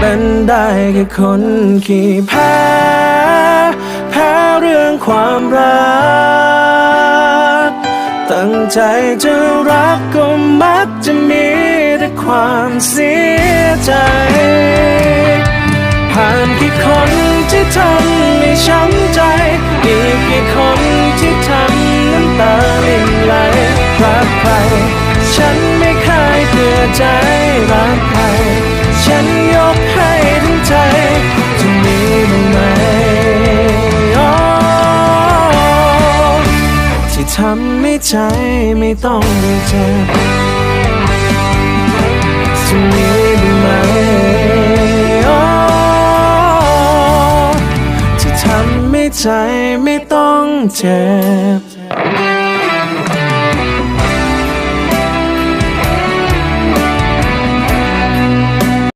เป็นได้แค่คนขี้แพ้ แพ้เรื่องความรัก ตั้งใจจะรักก็มักจะมีแต่ความเสียใจ ผ่านกี่คนที่ทำให้ช้ำใจ อีกกี่คนที่ทำน้ำตาลิ่นไหลรักใครฉันไม่เคยเผื่อใจรักใคร ทำให้ใจไม่ต้องเจ็บจะมีบ้างไหมอ๋อที่ทำให้ใจไม่ต้องเจ็บ